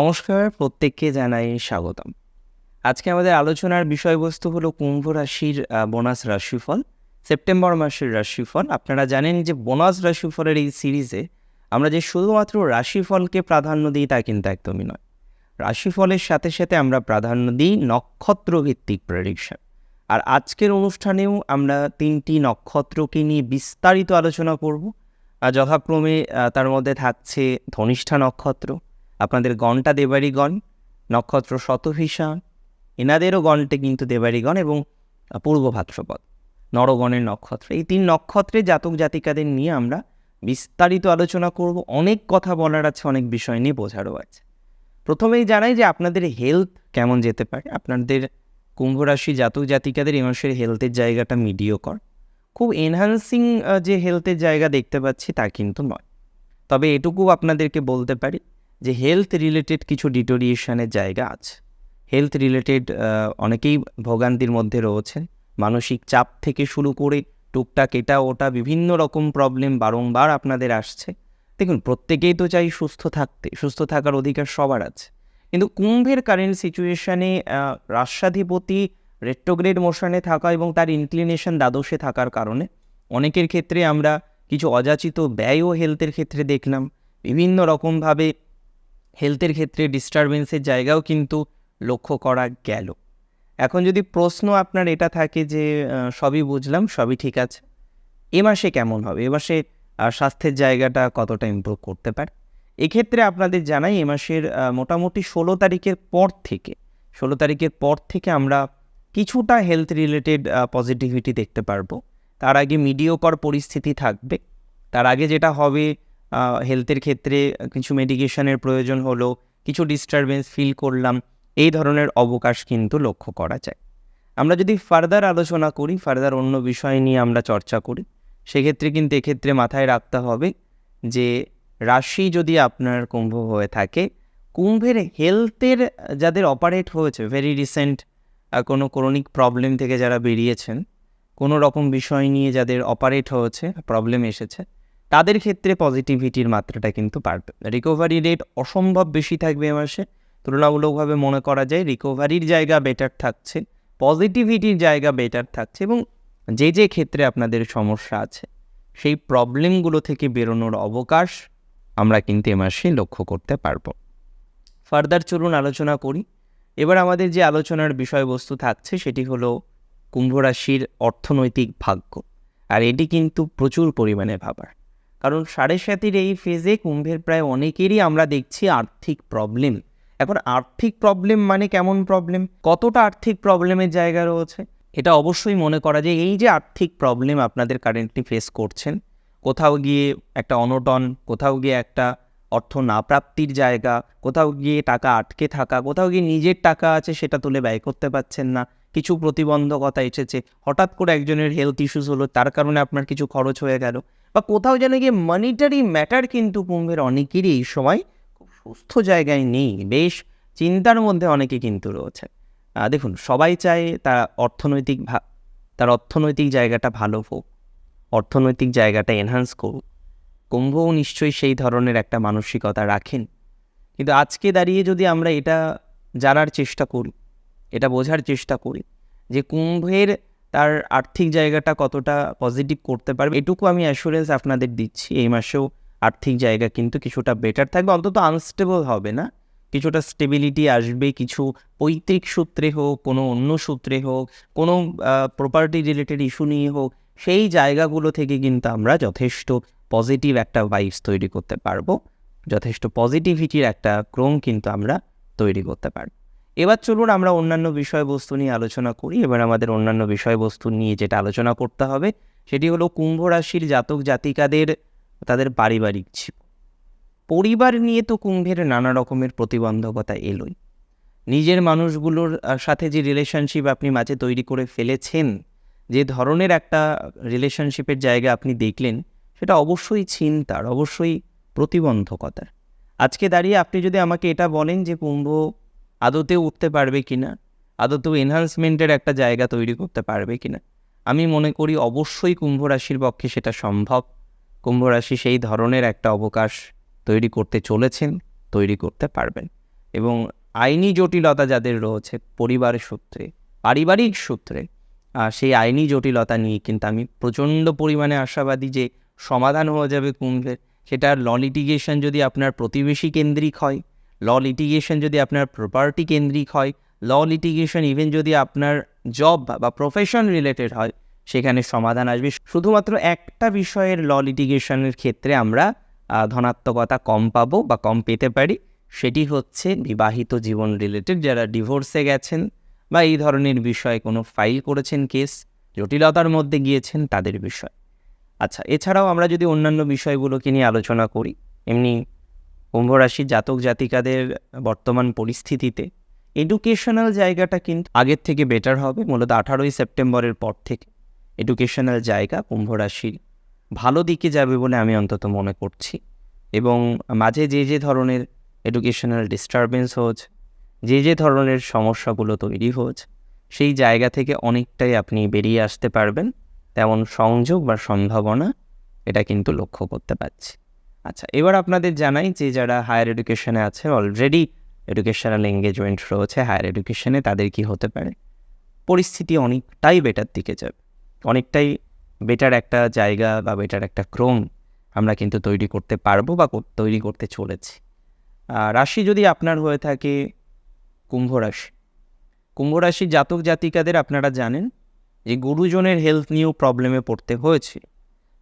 নমস্কার, প্রত্যেককে জানাই স্বাগতম। আজকে আমাদের আলোচনার বিষয়বস্তু হলো কুম্ভ রাশির বোনাস রাশিফল, সেপ্টেম্বর মাসের রাশিফল। আপনারা জানেন যে বোনাস রাশিফলের এই সিরিজে আমরা যে শুধুমাত্র রাশিফলকে প্রাধান্য দিই তা কিন্তু একদমই নয়। রাশিফলের সাথে সাথে আমরা প্রাধান্য দিই নক্ষত্র ভিত্তিক প্রেডিকশন আর আজকের অনুষ্ঠানেও আমরা তিনটি নক্ষত্রকে নিয়ে বিস্তারিত আলোচনা করব। যথাক্রমে তার মধ্যে থাকছে ধনিষ্ঠা নক্ষত্র আপনাদের গণটা দেবারি গণ নক্ষত্র শতভিসা এনাদেরও গণটে কিন্তু দেবারি গণ এবং পূর্ব ভাদ্রপদ, নরগণের নক্ষত্র। এই তিন নক্ষত্রে জাতক জাতিকাদের নিয়ে আমরা বিস্তারিত আলোচনা করব। অনেক কথা বলার আছে, অনেক বিষয় নিয়ে বোঝারও আছে। প্রথমেই জানাই যে আপনাদের হেলথ কেমন যেতে পারে? আপনাদের কুম্ভ রাশি জাতক জাতিকাদের এই মাসের হেলথের জায়গাটা মিডিওকর খুব এনহান্সিং যে হেলথের জায়গা দেখতে পাচ্ছি তা কিন্তু নয়। তবে এটুকু আপনাদেরকে বলতে পারি যে হেলথ রিলেটেড কিছু ডিটোরিয়েশনের জায়গা আছে। হেলথ রিলেটেড অনেকেই ভোগান্তির মধ্যে রয়েছেন মানসিক চাপ থেকে শুরু করে টুকটাক এটা ওটা বিভিন্ন রকম প্রবলেম বারংবার আপনাদের আসছে। দেখুন, প্রত্যেকেই তো চাই সুস্থ থাকতে, সুস্থ থাকার অধিকার সবার আছে। কিন্তু কুম্ভের কারেন্ট সিচুয়েশানে রাষ্ট্রাধিপতি রেট্রোগ্রেড মোশনে থাকা এবং তার ইনক্লিনেশন দ্বাদশে থাকার কারণে অনেকের ক্ষেত্রে আমরা কিছু অযাচিত ব্যয়ও হেলথের ক্ষেত্রে দেখলাম। বিভিন্ন রকমভাবে হেলথের ক্ষেত্রে ডিস্টারবেন্সের জায়গাও কিন্তু লক্ষ্য করা গেল। এখন যদি প্রশ্ন আপনার এটা থাকে যে সবই বুঝলাম, সবই ঠিক আছে। এ মাসে কেমন হবে? এ মাসে স্বাস্থ্যের জায়গাটা কতটা ইমপ্রুভ করতে পারে? এক্ষেত্রে আপনাদের জানাই, এ মাসের মোটামুটি ষোলো তারিখের পর থেকে, ষোলো তারিখের পর থেকে আমরা কিছুটা হেলথ রিলেটেড পজিটিভিটি দেখতে পারব। তার আগে মিডিওকর পরিস্থিতি থাকবে। তার আগে যেটা হবে হেলথের ক্ষেত্রে কিছু মেডিকেশনের প্রয়োজন হলো, কিছু ডিস্টারবেন্স ফিল করলাম, এই ধরনের অবকাশ কিন্তু লক্ষ্য করা যায়। আমরা যদি ফার্দার আলোচনা করি ফার্দার অন্য বিষয় নিয়ে আমরা চর্চা করি, সেক্ষেত্রে কিন্তু এক্ষেত্রে মাথায় রাখতে হবে যে, রাশি যদি আপনার কুম্ভ হয়ে থাকে, কুম্ভের হেলথের যাদের অপারেট হয়েছে ভেরি রিসেন্ট কোনো ক্রনিক প্রবলেম থেকে যারা বেরিয়েছেন, কোনো রকম বিষয় নিয়ে যাদের অপারেট হয়েছে প্রবলেম এসেছে তাদের ক্ষেত্রে পজিটিভিটির মাত্রাটা কিন্তু বাড়বে। রিকভারি রেট অসম্ভব বেশি থাকবে এ মাসে। তুলনামূলকভাবে মনে করা যায় রিকভারির জায়গা বেটার থাকছে পজিটিভিটির জায়গা বেটার থাকছে এবং যে যে ক্ষেত্রে আপনাদের সমস্যা আছে, সেই প্রবলেমগুলো থেকে বেরোনোর অবকাশ আমরা কিন্তু এ মাসে লক্ষ্য করতে পারব। ফার্দার চলুন আলোচনা করি। এবার আমাদের যে আলোচনার বিষয়বস্তু থাকছে, সেটি হলো কুম্ভ রাশির অর্থনৈতিক ভাগ্য। আর এটি কিন্তু প্রচুর পরিমাণে ভাবার। কারণ সাড়ে সাতির এই ফেজে কুম্ভের প্রায় অনেকেরই আমরা দেখছি আর্থিক প্রবলেম এখন আর্থিক প্রবলেম মানে কেমন প্রবলেম কতটা আর্থিক প্রবলেমের জায়গা রয়েছে? এটা অবশ্যই মনে করা যায়, এই যে আর্থিক প্রবলেম আপনাদের কারেন্টলি ফেস করছেন, কোথাও গিয়ে একটা অনটন, কোথাও গিয়ে একটা অর্থ না প্রাপ্তির জায়গা, কোথাও গিয়ে টাকা আটকে থাকা, কোথাও গিয়ে নিজের টাকা আছে সেটা তুলে ব্যয় করতে পারছেন না, কিছু প্রতিবন্ধকতা এসেছে, হঠাৎ করে একজনের হেলথ ইস্যুস হলো, তার কারণে আপনার কিছু খরচ হয়ে গেল। বা কোথাও যেন গিয়ে মানিটারি ম্যাটার কিন্তু কুম্ভের অনেকেরই এই সময় খুব সুস্থ জায়গায় নেই। বেশ চিন্তার মধ্যে অনেকে কিন্তু রয়েছে। দেখুন, সবাই চায় তার অর্থনৈতিক তার অর্থনৈতিক জায়গাটা ভালো হোক, অর্থনৈতিক জায়গাটা এনহান্স করুক। কুম্ভও নিশ্চয়ই সেই ধরনের একটা মানসিকতা রাখেন। কিন্তু আজকে দাঁড়িয়ে যদি আমরা এটা জানার চেষ্টা করি, এটা বোঝার চেষ্টা করি যে কুম্ভের তার আর্থিক জায়গাটা কতটা পজিটিভ করতে পারবে, এটুকু আমি অ্যাসুরেন্স আপনাদের দিচ্ছি। এই মাসেও আর্থিক জায়গা কিন্তু কিছুটা বেটার থাকবে। অন্তত আনস্টেবল হবে না। কিছুটা স্টেবিলিটি আসবে। কিছু পৈতৃক সূত্রে হোক, কোনো অন্য সূত্রে হোক, কোনো প্রপার্টি রিলেটেড ইস্যু নিয়ে হোক, সেই জায়গাগুলো থেকে কিন্তু আমরা যথেষ্ট পজিটিভ একটা ভাইবস তৈরি করতে পারব। যথেষ্ট পজিটিভিটির একটা ক্রম কিন্তু আমরা তৈরি করতে পারব। এবার চলুন আমরা অন্যান্য বিষয়বস্তু নিয়ে আলোচনা করি। এবার আমাদের অন্যান্য বিষয়বস্তু নিয়ে যেটা আলোচনা করতে হবে, সেটি হলো কুম্ভ রাশির জাতক জাতিকাদের, তাদের পারিবারিক জীবন পরিবার নিয়ে তো কুম্ভের নানা রকমের প্রতিবন্ধকতা এলোই। নিজের মানুষগুলোর সাথে যে রিলেশনশিপ আপনি মাঝে তৈরি করে ফেলেছেন, যে ধরনের একটা রিলেশনশিপের জায়গা আপনি দেখলেন, সেটা অবশ্যই চিন্তার, অবশ্যই প্রতিবন্ধকতার। আজকে দাঁড়িয়ে আপনি যদি আমাকে এটা বলেন যে কুম্ভ আদতে উঠতে পারবে কিনা? আদতেও এনহান্সমেন্টের একটা জায়গা তৈরি করতে পারবে কিনা? আমি মনে করি অবশ্যই কুম্ভ রাশির পক্ষে সেটা সম্ভব। কুম্ভ রাশি সেই ধরনের একটা অবকাশ তৈরি করতে চলেছেন, তৈরি করতে পারবেন। এবং আইনি জটিলতা যাদের রয়েছে পরিবারের সূত্রে, পারিবারিক সূত্রে সেই আইনি জটিলতা নিয়ে কিন্তু আমি প্রচণ্ড পরিমাণে আশাবাদী যে সমাধান হয়ে যাবে কুম্ভের সেটা ল লিটিগেশন যদি আপনার প্রতিবেশী কেন্দ্রিক হয় ল লিটিগেশন যদি আপনার প্রপার্টি কেন্দ্রিক হয়, ল লিটিগেশন ইভেন যদি আপনার জব বা প্রফেশন রিলেটেড হয়, সেখানে সমাধান আসবে। শুধুমাত্র একটা বিষয়ের ল লিটিগেশনের ক্ষেত্রে আমরা ধনাত্মকতা কম পাবো বা কম পেতে পারি, সেটি হচ্ছে বিবাহিত জীবন রিলেটেড যারা ডিভোর্সে গেছেন বা এই ধরনের বিষয়ে কোনো ফাইল করেছেন কেস জটিলতার মধ্যে গিয়েছেন তাদের বিষয়। আচ্ছা এছাড়াও আমরা যদি অন্যান্য বিষয়গুলোকে নিয়ে আলোচনা করি, এমনি কুম্ভ রাশির জাতক জাতিকাদের বর্তমান পরিস্থিতিতে এডুকেশনাল জায়গাটা কিন্তু আগের থেকে বেটার হবে মূলত আঠারোই সেপ্টেম্বরের পর থেকে। এডুকেশনাল জায়গা কুম্ভ রাশির ভালো দিকে যাবে বলে আমি অন্তত মনে করছি এবং মাঝে যে যে ধরনের এডুকেশনাল ডিস্টারবেন্স হচ্ছে, যে যে ধরনের সমস্যাগুলো তৈরি হচ্ছে, সেই জায়গা থেকে অনেকটাই আপনি বেরিয়ে আসতে পারবেন। তেমন সংযোগ বা সম্ভাবনা এটা কিন্তু লক্ষ্য করতে পারছি। আচ্ছা এবার আপনাদের জানাই যে যারা হায়ার এডুকেশনে আছে অলরেডি এডুকেশনাল এঙ্গেজমেন্ট রয়েছে হায়ার এডুকেশনে তাদের কি হতে পারে? পরিস্থিতি অনেকটাই বেটার দিকে যাবে। অনেকটাই বেটার একটা জায়গা বা বেটার একটা ক্রম আমরা কিন্তু তৈরি করতে পারব বা তৈরি করতে চলেছি। রাশি যদি আপনার হয়ে থাকে কুম্ভ রাশি। কুম্ভ রাশির জাতক জাতিকাদের আপনারা জানেন যে গুরুজনের হেলথ নিয়েও প্রবলেমে পড়তে হয়েছে।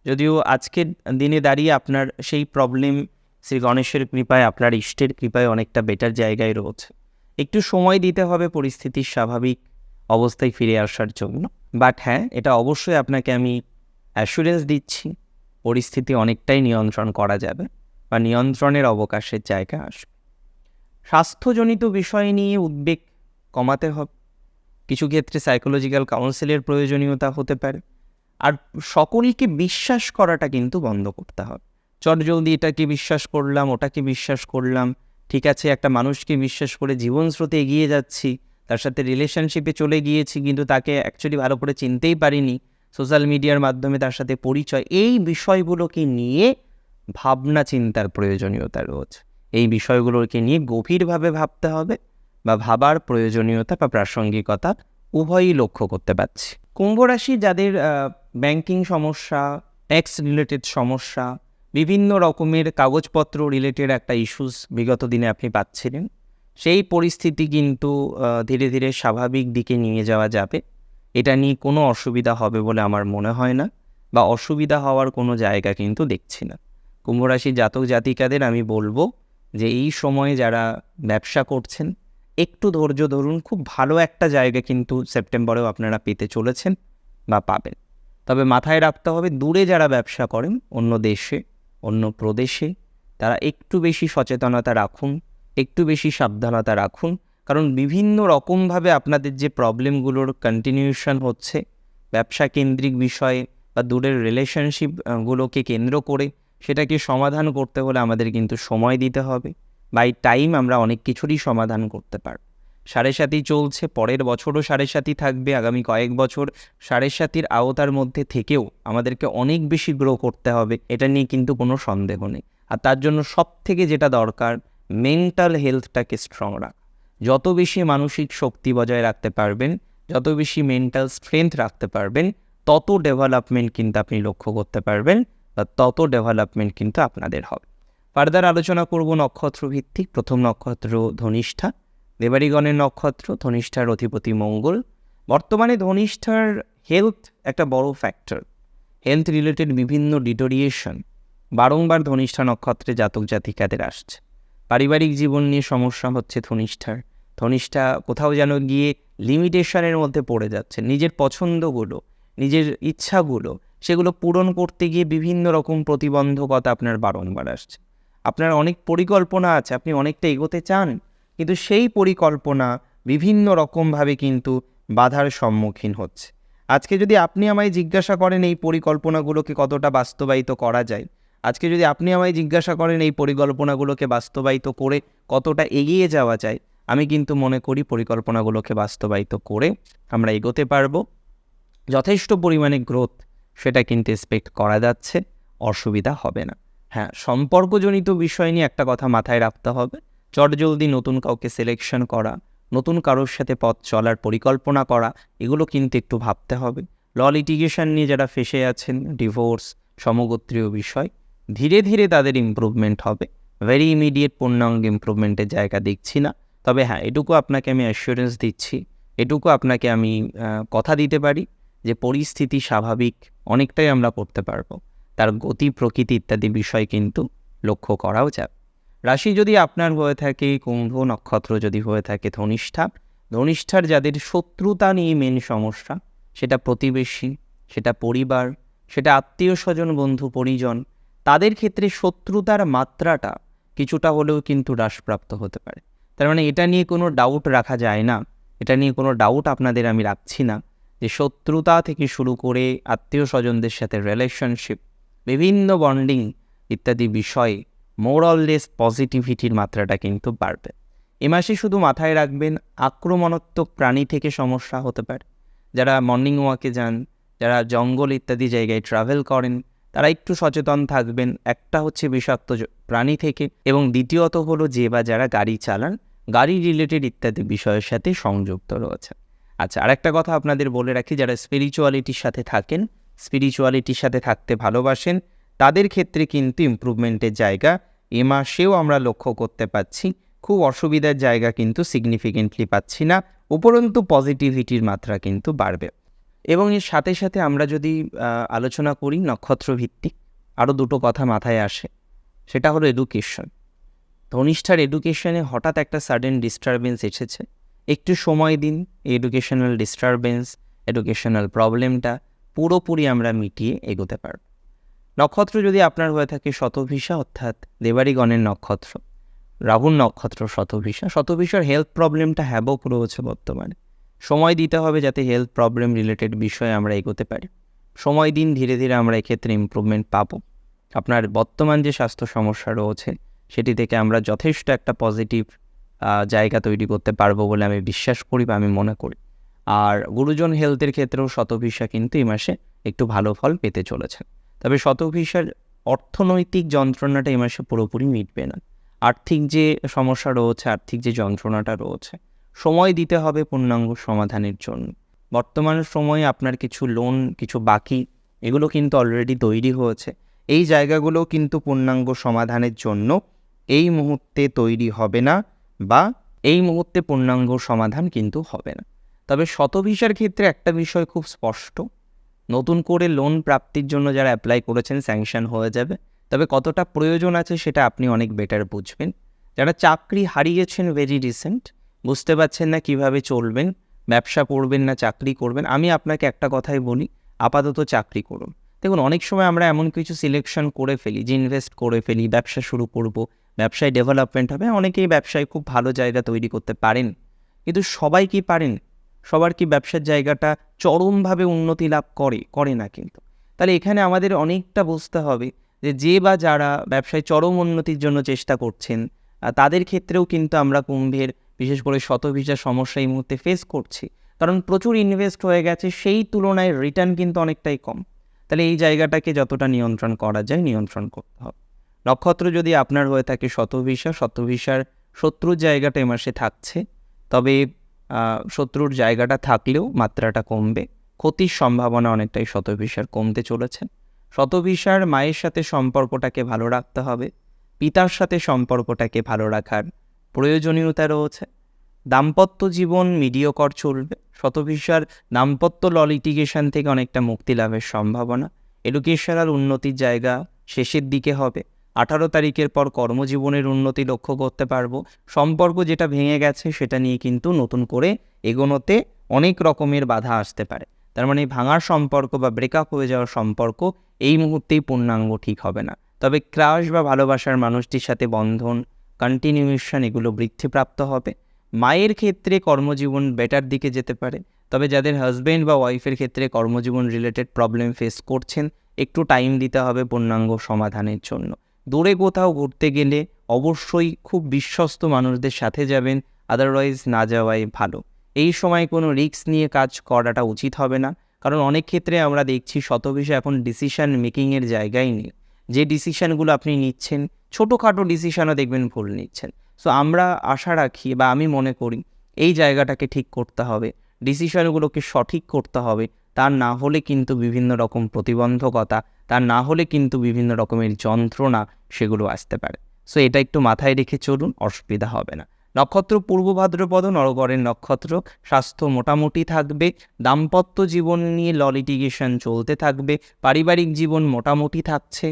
যদিও আজকের দিনে দাঁড়িয়ে আপনার সেই প্রবলেম শ্রী গণেশের কৃপায়, আপনার ইষ্টের কৃপায় অনেকটা বেটার জায়গায় রয়েছে। একটু সময় দিতে হবে পরিস্থিতির স্বাভাবিক অবস্থায় ফিরে আসার জন্য। বাট হ্যাঁ এটা অবশ্যই আপনাকে আমি অ্যাসুরেন্স দিচ্ছি, পরিস্থিতি অনেকটাই নিয়ন্ত্রণ করা যাবে বা নিয়ন্ত্রণের অবকাশের জায়গা আসবে। স্বাস্থ্যজনিত বিষয় নিয়ে উদ্বেগ কমাতে হবে। কিছু ক্ষেত্রে সাইকোলজিক্যাল কাউন্সিলের প্রয়োজনীয়তা হতে পারে। আর সকলকে বিশ্বাস করাটা কিন্তু বন্ধ করতে হবে। চট জলদি এটাকে বিশ্বাস করলাম, ওটাকে বিশ্বাস করলাম, ঠিক আছে, একটা মানুষকে বিশ্বাস করে জীবন স্রোতে এগিয়ে যাচ্ছি, তার সাথে রিলেশনশিপে চলে গিয়েছি, কিন্তু তাকে অ্যাকচুয়ালি ভালো করে চিনতেই পারিনি সোশ্যাল মিডিয়ার মাধ্যমে তার সাথে পরিচয়, এই বিষয়গুলোকে নিয়ে ভাবনা চিন্তার প্রয়োজনীয়তা রয়েছে এই বিষয়গুলোকে নিয়ে গভীরভাবে ভাবতে হবে বা ভাবার প্রয়োজনীয়তা বা প্রাসঙ্গিকতা উভয়ই লক্ষ্য করতে পারছি। কুম্ভ রাশি যাদের ব্যাংকিং সমস্যা ট্যাক্স রিলেটেড সমস্যা, বিভিন্ন রকমের কাগজপত্র রিলেটেড একটা ইস্যুস বিগত দিনে আপনি পাচ্ছিলেন। সেই পরিস্থিতি কিন্তু ধীরে ধীরে স্বাভাবিক দিকে নিয়ে যাওয়া যাবে। এটা নিয়ে কোনো অসুবিধা হবে বলে আমার মনে হয় না বা অসুবিধা হওয়ার কোনো জায়গা কিন্তু দেখছি না। কুম্ভ রাশির জাতক জাতিকাদের আমি বলব যে এই সময়ে যারা ব্যবসা করছেন, একটু ধৈর্য ধরুন, খুব ভালো একটা জায়গা কিন্তু সেপ্টেম্বরেও আপনারা পেতে চলেছেন বা পাবেন। তবে মাথায় রাখতে হবে, দূরে যারা ব্যবসা করেন, অন্য দেশে, অন্য প্রদেশে, তারা একটু বেশি সচেতনতা রাখুন, একটু বেশি সাবধানতা রাখুন। কারণ বিভিন্ন রকমভাবে আপনাদের যে প্রবলেমগুলোর কন্টিনিউশন হচ্ছে, ব্যবসা কেন্দ্রিক বিষয়ে বা দূরের রিলেশনশিপগুলোকে কেন্দ্র করে, সেটাকে সমাধান করতে হলে আমাদের কিন্তু সময় দিতে হবে। বাই টাইম আমরা অনেক কিছুরই সমাধান করতে পারব। সাড়ে সাতই চলছে, পরের বছরও সাড়ে সাথী থাকবে, আগামী কয়েক বছর সাড়ে সাথীর আওতার মধ্যে থেকেও আমাদেরকে অনেক বেশি গ্রো করতে হবে, এটা নিয়ে কিন্তু কোনো সন্দেহ নেই। আর তার জন্য সব থেকে যেটা দরকার মেন্টাল হেলথটাকে স্ট্রং রাখা। যত বেশি মানসিক শক্তি বজায় রাখতে পারবেন, যত বেশি মেন্টাল স্ট্রেংথ রাখতে পারবেন, তত ডেভেলপমেন্ট কিন্তু আপনি লক্ষ্য করতে পারবেন বা তত ডেভেলপমেন্ট কিন্তু আপনাদের হবে। ফার্দার আলোচনা করব নক্ষত্র ভিত্তিক প্রথম নক্ষত্র ধনিষ্ঠা। দেবারিগণের নক্ষত্র, ধনিষ্ঠার অধিপতি মঙ্গল। বর্তমানে ধনিষ্ঠার হেলথ একটা বড় ফ্যাক্টর হেলথ রিলেটেড বিভিন্ন ডিটোরিয়েশন বারংবার ধনিষ্ঠা নক্ষত্রে জাতক জাতিকাদের আসছে। পারিবারিক জীবন নিয়ে সমস্যা হচ্ছে ধনিষ্ঠার। ধনিষ্ঠা কোথাও যেন গিয়ে লিমিটেশনের মধ্যে পড়ে যাচ্ছে। নিজের পছন্দগুলো, নিজের ইচ্ছাগুলো, সেগুলো পূরণ করতে গিয়ে বিভিন্ন রকম প্রতিবন্ধকতা আপনার বারংবার আসছে। আপনার অনেক পরিকল্পনা আছে, আপনি অনেকটা এগোতে চান কিন্তু সেই পরিকল্পনা বিভিন্ন রকমভাবে কিন্তু বাধার সম্মুখীন হচ্ছে। আজকে যদি আপনি আমায় জিজ্ঞাসা করেন এই পরিকল্পনাগুলোকে কতটা বাস্তবায়িত করা যায়, আজকে যদি আপনি আমায় জিজ্ঞাসা করেন এই পরিকল্পনাগুলোকে বাস্তবায়িত করে কতটা এগিয়ে যাওয়া যায়, আমি কিন্তু মনে করি পরিকল্পনাগুলোকে বাস্তবায়িত করে আমরা এগোতে পারব। যথেষ্ট পরিমাণে গ্রোথ সেটা কিন্তু এক্সপেক্ট করা যাচ্ছে, অসুবিধা হবে না। হ্যাঁ সম্পর্কজনিত বিষয় নিয়ে একটা কথা মাথায় রাখতে হবে। চটজলদি নতুন কাউকে সিলেকশন করা, নতুন কারোর সাথে পথ চলার পরিকল্পনা করা, এগুলো কিন্তু একটু ভাবতে হবে। ল লিটিগেশন নিয়ে যারা ফেসে আছেন ডিভোর্স সমগোত্রীয় বিষয়, ধীরে ধীরে তাদের ইমপ্রুভমেন্ট হবে। ভেরি ইমিডিয়েট পূর্ণাঙ্গ ইমপ্রুভমেন্টের জায়গা দেখছি না। তবে হ্যাঁ এটুকু আপনাকে আমি অ্যাসুরেন্স দিচ্ছি, এটুকু আপনাকে আমি কথা দিতে পারি যে পরিস্থিতি স্বাভাবিক, অনেকটাই আমরা করতে পারব। তার গতি, প্রকৃতি ইত্যাদি বিষয় কিন্তু লক্ষ্য করাও যাবে। রাশি যদি আপনার হয়ে থাকে, কুম্ভ নক্ষত্র যদি হয়ে থাকে ধনিষ্ঠা, ধনিষ্ঠার যাদের শত্রুতা নিয়ে মেন সমস্যা, সেটা প্রতিবেশী, সেটা পরিবার, সেটা আত্মীয় স্বজন, বন্ধু, পরিজন, তাদের ক্ষেত্রে শত্রুতার মাত্রাটা কিছুটা হলেও কিন্তু হ্রাসপ্রাপ্ত হতে পারে। তার মানে এটা নিয়ে কোনো ডাউট রাখা যায় না। এটা নিয়ে কোনো ডাউট আপনাদের আমি রাখছি না যে শত্রুতা থেকে শুরু করে আত্মীয় স্বজনদের সাথে রিলেশনশিপ বিভিন্ন বন্ডিং ইত্যাদি বিষয়ে মোরাললেস পজিটিভিটির মাত্রাটা কিন্তু বাড়বে। এ মাসে শুধু মাথায় রাখবেন, আক্রমণাত্মক প্রাণী থেকে সমস্যা হতে পারে। যারা মর্নিং ওয়াকে যান, যারা জঙ্গল ইত্যাদি জায়গায় ট্রাভেল করেন, তারা একটু সচেতন থাকবেন। একটা হচ্ছে বিষাক্ত প্রাণী থেকে এবং দ্বিতীয়ত হলো যে বা যারা গাড়ি চালান, গাড়ি রিলেটেড ইত্যাদি বিষয়ের সাথে সংযুক্ত রয়েছে। আচ্ছা আরেকটা কথা আপনাদের বলে রাখি, যারা স্পিরিচুয়ালিটির সাথে থাকেন স্পিরিচুয়ালিটির সাথে থাকতে ভালোবাসেন, তাদের ক্ষেত্রে কিন্তু ইমপ্রুভমেন্টের জায়গা এ মাসেও আমরা লক্ষ্য করতে পাচ্ছি, খুব অসুবিধার জায়গা কিন্তু সিগনিফিকেন্টলি পাচ্ছি না, উপরন্তু পজিটিভিটির মাত্রা কিন্তু বাড়বে। এবং এর সাথে সাথে আমরা যদি আলোচনা করি নক্ষত্র ভিত্তিক আরও দুটো কথা মাথায় আসে, সেটা হলো এডুকেশন ধনিষ্ঠার এডুকেশনে হঠাৎ একটা সাডেন ডিস্টারবেন্স এসেছে, একটু সময় দিন এডুকেশনাল ডিস্টারবেন্স এডুকেশনাল প্রবলেমটা পুরোপুরি আমরা মিটিয়ে এগোতে পারব। নক্ষত্র যদি আপনার হয়ে থাকে শতভিসা, অর্থাৎ দেবারিগণের নক্ষত্র, রাহুর নক্ষত্র শতভিসা, শতভিসার হেলথ প্রবলেমটা হ্যাবক রয়েছে বর্তমানে। সময় দিতে হবে যাতে হেলথ প্রবলেম রিলেটেড বিষয়ে আমরা এগোতে পারি। সময় দিন ধীরে ধীরে আমরা এক্ষেত্রে ইমপ্রুভমেন্ট পাবো। আপনার বর্তমান যে স্বাস্থ্য সমস্যা রয়েছে, সেটি থেকে আমরা যথেষ্ট একটা পজিটিভ জায়গা তৈরি করতে পারব বলে আমি বিশ্বাস করি বা আমি মনে করি। আর গুরুজন হেলথের ক্ষেত্রেও শতভিসা কিন্তু এই মাসে একটু ভালো ফল পেতে চলেছে তবে শতভিসার অর্থনৈতিক যন্ত্রণাটা এই মাসে পুরোপুরি মিটবে না। আর্থিক যে সমস্যা রয়েছে, আর্থিক যে যন্ত্রণাটা রয়েছে, সময় দিতে হবে পূর্ণাঙ্গ সমাধানের জন্য। বর্তমান সময়ে আপনার কিছু লোন কিছু বাকি, এগুলো কিন্তু অলরেডি তৈরি হয়েছে। এই জায়গাগুলো কিন্তু পূর্ণাঙ্গ সমাধানের জন্য এই মুহূর্তে তৈরি হবে না বা এই মুহূর্তে পূর্ণাঙ্গ সমাধান কিন্তু হবে না। তবে শতভিসার ক্ষেত্রে একটা বিষয় খুব স্পষ্ট নতুন করে লোন প্রাপ্তির জন্য যারা অ্যাপ্লাই করেছেন স্যাংশন হয়ে যাবে। তবে কতটা প্রয়োজন আছে সেটা আপনি অনেক বেটার বুঝবেন। যারা চাকরি হারিয়েছেন ভেরি রিসেন্ট বুঝতে পারছেন না কীভাবে চলবেন, ব্যবসা করবেন না, চাকরি করবেন, আমি আপনাকে একটা কথাই বলি, আপাতত চাকরি করুন। দেখুন, অনেক সময় আমরা এমন কিছু সিলেকশন করে ফেলি, যে ইনভেস্ট করে ফেলি, ব্যবসা শুরু করব, ব্যবসায় ডেভেলপমেন্ট হবে, অনেকেই ব্যবসায় খুব ভালো জায়গা তৈরি করতে পারেন, কিন্তু সবাই কি পারেন? সবার কি ব্যবসার জায়গাটা চরমভাবে উন্নতি লাভ করে করে না কিন্তু। তাহলে এখানে আমাদের অনেকটা বুঝতে হবে যে যে বা যারা ব্যবসায় চরম উন্নতির জন্য চেষ্টা করছেন তাদের ক্ষেত্রেও কিন্তু আমরা কুম্ভের বিশেষ করে শতভিসার সমস্যা এই মুহূর্তে ফেস করছি। কারণ প্রচুর ইনভেস্ট হয়ে গেছে, সেই তুলনায় রিটার্ন কিন্তু অনেকটাই কম। তাহলে এই জায়গাটাকে যতটা নিয়ন্ত্রণ করা যায়, নিয়ন্ত্রণ করতে হবে। নক্ষত্র যদি আপনার হয়ে থাকে শতভিসা শতভিসার শত্রুর জায়গাটা এ মাসে থাকছে, তবে শত্রুর জায়গাটা থাকলেও মাত্রাটা কমবে। ক্ষতির সম্ভাবনা অনেকটাই শতভিসার কমতে চলেছে। শতভিসার মায়ের সাথে সম্পর্কটাকে ভালো রাখতে হবে। পিতার সাথে সম্পর্কটাকে ভালো রাখার প্রয়োজনীয়তা রয়েছে। দাম্পত্য জীবন মিডিয়কর চলবে। শতভিসার দাম্পত্য ল লিটিগেশন থেকে অনেকটা মুক্তি লাভের সম্ভাবনা এডুকেশনাল উন্নতির জায়গা শেষের দিকে হবে। আঠারো তারিখের পর কর্মজীবনের উন্নতি লক্ষ্য করতে পারব। সম্পর্ক যেটা ভেঙে গেছে সেটা নিয়ে কিন্তু নতুন করে এগোনোতে অনেক রকমের বাধা আসতে পারে। তার মানে ভাঙার সম্পর্ক বা ব্রেকআপ হয়ে যাওয়ার সম্পর্ক এই মুহূর্তেই পূর্ণাঙ্গ ঠিক হবে না। তবে ক্রাশ বা ভালোবাসার মানুষটির সাথে বন্ধন কন্টিনিউশন এগুলো বৃদ্ধিপ্রাপ্ত হবে। মায়ের ক্ষেত্রে কর্মজীবন বেটার দিকে যেতে পারে। তবে যাদের হাজব্যান্ড বা ওয়াইফের ক্ষেত্রে কর্মজীবন রিলেটেড প্রবলেম ফেস করছেন, একটু টাইম দিতে হবে পূর্ণাঙ্গ সমাধানের জন্য। দূরে কোথাও ঘুরতে গেলে অবশ্যই খুব বিশ্বস্ত মানুষদের সাথে যাবেন আদারওয়াইজ না যাওয়াই ভালো। এই সময় কোনো রিস্ক নিয়ে কাজ করাটা উচিত হবে না, কারণ অনেক ক্ষেত্রে আমরা দেখছি শতভিসা এখন ডিসিশন মেকিংয়ের জায়গায় নেই। যে ডিসিশনগুলো আপনি নিচ্ছেন, ছোটোখাটো ডিসিশানও দেখবেন ভুল নিচ্ছেন। সো আমরা আশা রাখি বা আমি মনে করি এই জায়গাটাকে ঠিক করতে হবে ডিসিশানগুলোকে সঠিক করতে হবে তার না হলে কিন্তু বিভিন্ন রকম প্রতিবন্ধকতা তার না হলে কিন্তু বিভিন্ন রকমের যন্ত্রণা সেগুলো আসতে পারে। সো এটা একটু মাথায় রেখে চলুন, অসুবিধা হবে না। নক্ষত্র পূর্ব ভাদ্রপদ নরগড়ের নক্ষত্র, স্বাস্থ্য মোটামুটি থাকবে, দাম্পত্য জীবন নিয়ে ললিটিগেশন চলতে থাকবে, পারিবারিক জীবন মোটামুটি থাকছে,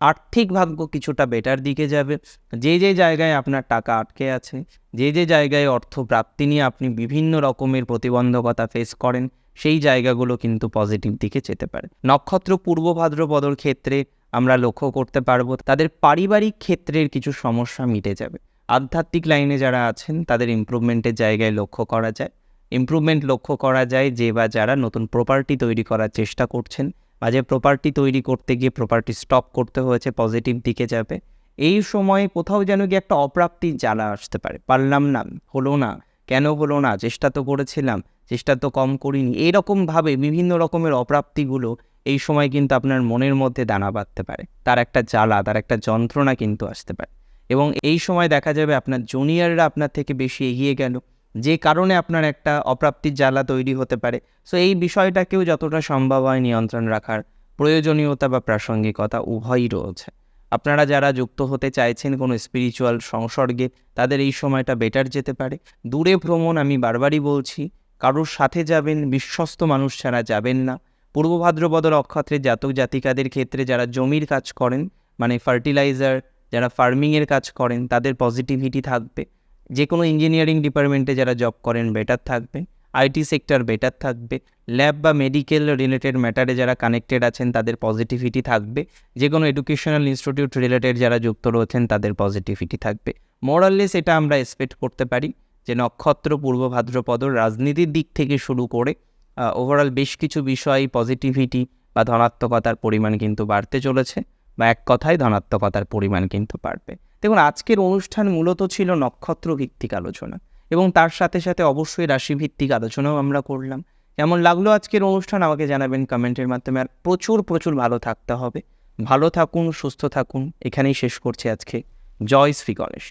আর্থিক ভাগ্য কিছুটা বেটার দিকে যাবে। যে যে জায়গায় আপনার টাকা আটকে আছে, যে যে জায়গায় অর্থ প্রাপ্তি নিয়ে আপনি বিভিন্ন রকমের প্রতিবন্ধকতা ফেস করেন সেই জায়গাগুলো কিন্তু পজিটিভ দিকে যেতে পারে। নক্ষত্র পূর্ব ভাদ্রপদর ক্ষেত্রে আমরা লক্ষ্য করতে পারব, তাদের পারিবারিক ক্ষেত্রের কিছু সমস্যা মিটে যাবে। আধ্যাত্মিক লাইনে যারা আছেন, তাদের ইমপ্রুভমেন্টের জায়গায় লক্ষ্য করা যায়। ইমপ্রুভমেন্ট লক্ষ্য করা যায় যে বা যারা নতুন প্রপার্টি তৈরি করার চেষ্টা করছেন বা যে প্রপার্টি তৈরি করতে গিয়ে প্রপার্টি স্টপ করতে হয়েছে পজিটিভ দিকে যাবে। এই সময়ে কোথাও যেন কি একটা অপ্রাপ্তি জ্বালা আসতে পারে। পারলাম না, হলো না, কেন হলো না, চেষ্টা তো করেছিলাম চেষ্টা তো কম করিনি। এইরকমভাবে বিভিন্ন রকমের অপ্রাপ্তিগুলো এই সময় কিন্তু আপনার মনের মধ্যে দানা বাঁধতে পারে। তার একটা জ্বালা, তার একটা যন্ত্রণা কিন্তু আসতে পারে। এবং এই সময় দেখা যাবে আপনার জুনিয়ররা আপনার থেকে বেশি এগিয়ে গেল। যে কারণে আপনার একটা অপ্রাপ্তির জ্বালা তৈরি হতে পারে। সো এই বিষয়টাকেও যতটা সম্ভব হয় নিয়ন্ত্রণ রাখার প্রয়োজনীয়তা বা প্রাসঙ্গিকতা উভয়ই রয়েছে। আপনারা যারা যুক্ত হতে চাইছেন কোনো স্পিরিচুয়াল সংসর্গে, তাদের এই সময়টা বেটার যেতে পারে। দূরে ভ্রমণ আমি বারবারই বলছি কারোর সাথে যাবেন, বিশ্বস্ত মানুষ ছাড়া যাবেন না। পূর্ব ভাদ্রপদ নক্ষত্রের জাতক জাতিকাদের ক্ষেত্রে যারা জমির কাজ করেন মানে ফার্টিলাইজার, যারা ফার্মিংয়ের কাজ করেন, তাদের পজিটিভিটি থাকবে। যে কোনো ইঞ্জিনিয়ারিং ডিপার্টমেন্টে যারা জব করেন বেটার থাকবে। আইটি সেক্টর বেটার থাকবে। ল্যাব বা মেডিকেল রিলেটেড ম্যাটারে যারা কানেক্টেড আছেন, তাদের পজিটিভিটি থাকবে। যে কোনো এডুকেশনাল ইনস্টিটিউট রিলেটেড যারা যুক্ত রয়েছেন, তাদের পজিটিভিটি থাকবে। মোরাললেস এটা আমরা এক্সপেক্ট করতে পারি। যে নক্ষত্র, পূর্ব ভাদ্রপদ রাজনীতির দিক থেকে শুরু করে ওভারঅল বেশ কিছু বিষয় পজিটিভিটি বা ধনাত্মকতার পরিমাণ কিন্তু বাড়তে চলেছে বা এক কথায় ধনাত্মকতার পরিমাণ কিন্তু বাড়বে। দেখুন, আজকের অনুষ্ঠান মূলত ছিল নক্ষত্র ভিত্তিক আলোচনা এবং তার সাথে সাথে অবশ্যই রাশিভিত্তিক আলোচনাও আমরা করলাম। কেমন লাগল আজকের অনুষ্ঠান আমাকে জানাবেন কমেন্টের মাধ্যমে। আর প্রচুর প্রচুর ভালো থাকতে হবে। ভালো থাকুন, সুস্থ থাকুন। এখানেই শেষ করছি আজকে। জয় শ্রী গণেশ।